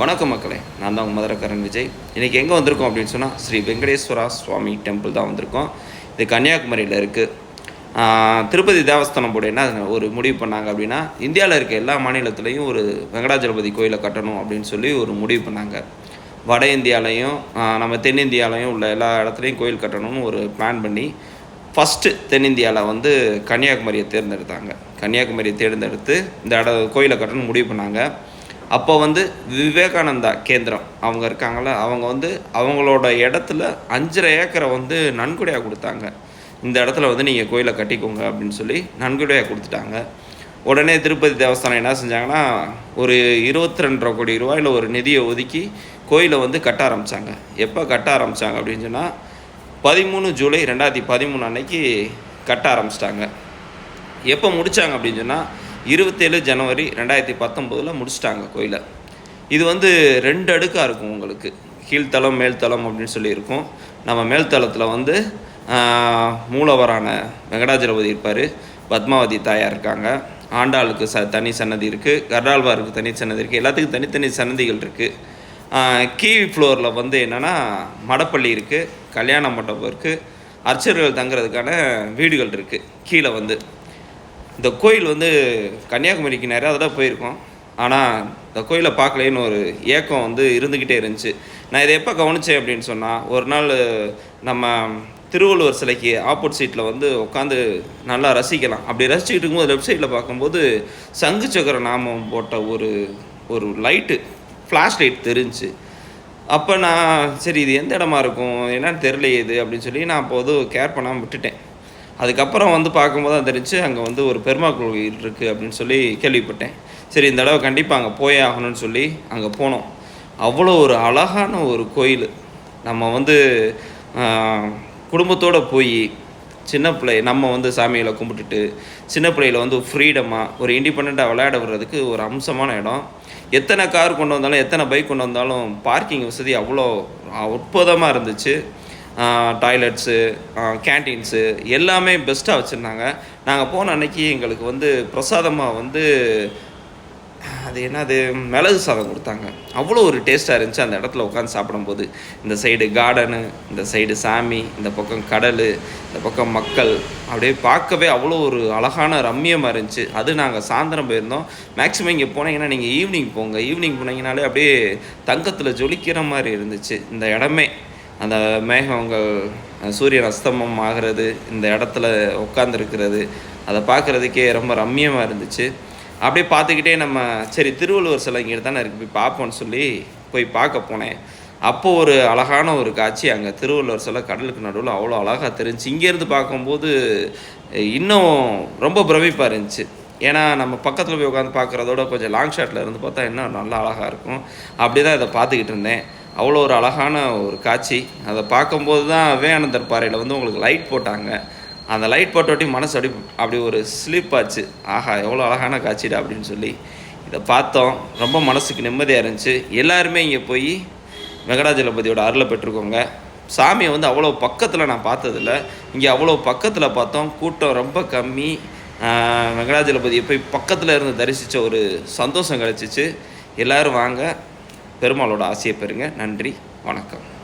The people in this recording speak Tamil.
வணக்கம் மக்களே நான் தான் உங்கள் விஜய். இன்றைக்கி எங்கே வந்திருக்கோம் அப்படின்னு சொன்னால் ஸ்ரீ வெங்கடேஸ்வரா சுவாமி டெம்பிள் தான் வந்திருக்கோம். இது கன்னியாகுமரியில் இருக்குது திருப்பதி தேவஸ்தானம் போட என்ன ஒரு முடிவு பண்ணாங்க அப்படின்னா இந்தியாவில் இருக்க எல்லா மாநிலத்துலேயும் ஒரு வெங்கடாஜலபதி கோயிலை கட்டணும் அப்படின்னு சொல்லி ஒரு முடிவு பண்ணாங்க. வட இந்தியாலையும் நம்ம தென்னிந்தியாலையும் உள்ள எல்லா இடத்துலையும் கோயில் கட்டணும்னு ஒரு பிளான் பண்ணி ஃபஸ்ட்டு தென்னிந்தியாவில் வந்து கன்னியாகுமரியை தேர்ந்தெடுத்தாங்க. கன்னியாகுமரியை தேர்ந்தெடுத்து இந்த இட கோயிலை கட்டணும்னு முடிவு பண்ணாங்க. அப்போ வந்து விவேகானந்தா கேந்திரம். அவங்க இருக்காங்கள அவங்க வந்து அவங்களோட இடத்துல அஞ்சரை ஏக்கரை வந்து நன்கொடையாக கொடுத்தாங்க. இந்த இடத்துல வந்து நீங்கள் கோயிலை கட்டிக்கோங்க அப்படின்னு சொல்லி நன்கொடையாக கொடுத்துட்டாங்க. உடனே திருப்பதி தேவஸ்தானம் என்ன செஞ்சாங்கன்னா ஒரு இருபத்தி ரெண்டரை கோடி ரூபாயில் ஒரு நிதியை ஒதுக்கி கோயிலை வந்து கட்ட ஆரம்பித்தாங்க எப்போ கட்ட ஆரம்பித்தாங்க அப்படின்னு சொன்னால் பதிமூணு ஜூலை ரெண்டாயிரத்தி பதிமூணு அன்னைக்கு கட்ட ஆரம்பிச்சிட்டாங்க. எப்போ முடித்தாங்க அப்படின்னு சொன்னால் இருபத்தேழு ஜனவரி ரெண்டாயிரத்தி பத்தொம்போதில் முடிச்சிட்டாங்க கோயிலை. இது வந்து ரெண்டு அடுக்காக இருக்கும் உங்களுக்கு. கீழ்த்தளம் மேல்தளம் அப்படின்னு சொல்லி இருக்கும். நம்ம மேல்தளத்தில் வந்து மூலவரான வெங்கடாஜலபதி இருப்பார். பத்மாவதி தாயார் இருக்காங்க. ஆண்டாளுக்கு ச தனி சன்னதி இருக்குது கர்டால்வாருக்கு தனி சன்னதி இருக்குது எல்லாத்துக்கும் தனித்தனி சன்னதிகள் இருக்குது கீழ் ஃப்ளோரில் வந்து என்னென்னா மடப்பள்ளி இருக்குது கல்யாண மண்டபம் இருக்குது அர்ச்சகர்கள் தங்குறதுக்கான வீடுகள் இருக்குது கீழே வந்து. இந்த கோயில் வந்து கன்னியாகுமரிக்கு நிறையா தடவை போயிருக்கோம். ஆனால் இந்த கோயிலை பார்க்கலேன்னு ஒரு ஏக்கம் வந்து இருந்துக்கிட்டே இருந்துச்சு. நான் இதை எப்போ கவனித்தேன் அப்படின்னு சொன்னால் ஒரு நாள் நம்ம திருவள்ளுவர் சிலைக்கு ஆப்போசிட்டில் வந்து உட்காந்து நல்லா ரசிக்கலாம். அப்படி ரசிச்சுக்கிட்டு இருக்கும்போது லெஃப்ட் சைடில் பார்க்கும்போது சங்கு சக்கர நாமம் போட்ட ஒரு ஒரு லைட்டு ஃப்ளாஷ் லைட் தெரிஞ்சுச்சு. அப்போ நான் சரி இது எந்த இடமா இருக்கும்? என்னன்னு தெரியலையே இது அப்படின்னு சொல்லி நான் அப்போது கேர் பண்ணாமல் விட்டுட்டேன். அதுக்கப்புறம் வந்து பார்க்கும்போது தான் தெரிஞ்சு அங்கே வந்து ஒரு பெருமாள் கோயில் இருக்குது அப்படின்னு சொல்லி கேள்விப்பட்டேன். சரி இந்த தடவை கண்டிப்பாக அங்கே போயே ஆகணும்னு சொல்லி அங்கே போனோம். அவ்வளோ ஒரு அழகான ஒரு கோயில். நம்ம வந்து குடும்பத்தோடு போய் சின்ன பிள்ளை நம்ம வந்து சாமிகளை கும்பிட்டுட்டு சின்ன பிள்ளையில வந்து ஃப்ரீடமாக ஒரு இண்டிபெண்ட்டாக விளையாட விடுறதுக்கு ஒரு அம்சமான இடம். எத்தனை கார் கொண்டு வந்தாலும் எத்தனை பைக் கொண்டு வந்தாலும் பார்க்கிங் வசதி அவ்வளோ அற்புதமாக இருந்துச்சு. டாய்லெட்ஸு கேன்டீன்ஸு எல்லாமே பெஸ்ட்டாக வச்சுருந்தாங்க. நாங்கள் போன அன்னைக்கு எங்களுக்கு வந்து பிரசாதமாக வந்து அது என்னது மிளகு சாதம் கொடுத்தாங்க. அவ்வளோ ஒரு டேஸ்ட்டாக இருந்துச்சு அந்த இடத்துல உட்காந்து சாப்பிடும்போது. இந்த சைடு கார்டனு இந்த சைடு சாமி இந்த பக்கம் கடல் இந்த பக்கம் மக்கள். அப்படியே பார்க்கவே அவ்வளோ ஒரு அழகான ரம்மியமாக இருந்துச்சு. அது நாங்கள் சாயந்தரம் போயிருந்தோம். மேக்ஸிமம் இங்கே போனீங்கன்னா நீங்கள் ஈவினிங் போங்க. ஈவினிங் போனீங்கனாலே அப்படியே தங்கத்தில் ஜொலிக்கிற மாதிரி இருந்துச்சு. இந்த இடமே. அந்த மேகங்கள் சூரியன் அஸ்தமம் ஆகிறது இந்த இடத்துல உட்காந்துருக்கிறது அதை பார்க்குறதுக்கே ரொம்ப ரம்மியமாக இருந்துச்சு. அப்படியே பார்த்துக்கிட்டே நம்ம சரி திருவள்ளுவர் சிலை இங்கே தானே இருக்குது போய் பார்ப்போம்னு சொல்லி போய் பார்க்க போனேன். அப்போது ஒரு அழகான ஒரு காட்சி அங்கே திருவள்ளுவர் சிலை கடலுக்கு நடுவில் அவ்வளோ அழகாக தெரிஞ்சு இங்கேருந்து பார்க்கும்போது இன்னும் ரொம்ப பிரமிப்பாக இருந்துச்சு. ஏன்னா நம்ம பக்கத்தில் போய் உட்காந்து பார்க்குறதோட கொஞ்சம் லாங் ஷாட்டில் இருந்து பார்த்தா இன்னும் நல்லா அழகாக இருக்கும். அப்படி தான் இதை பார்த்துக்கிட்டு இருந்தேன். அவ்வளோ ஒரு அழகான ஒரு காட்சி. அதை பார்க்கும்போது தான் விவேகானந்தர் பாறையில் வந்து உங்களுக்கு லைட் போட்டாங்க. அந்த லைட் போட்டோட்டி மனசு அப்படி அப்படி ஒரு ஸ்லீப் ஆச்சு. ஆஹா எவ்வளோ அழகான காட்சிடா அப்படின்னு சொல்லி. இதை பார்த்தோம். ரொம்ப மனசுக்கு நிம்மதியாக இருந்துச்சு. எல்லாருமே இங்கே போய் வெங்கடாஜலபதியோட அருளை பெற்றுக்கோங்க. சாமியை வந்து அவ்வளோ பக்கத்தில் நான் பார்த்ததில்ல. இங்கே அவ்வளோ பக்கத்தில் பார்த்தோம். கூட்டம் ரொம்ப கம்மி. வெங்கடாஜலபதியை போய் பக்கத்தில் இருந்து தரிசித்த ஒரு சந்தோஷம் கிடச்சிச்சு. எல்லோரும் வாங்க. பெருமாளோட ஆசையை பெறுங்க. நன்றி. வணக்கம்.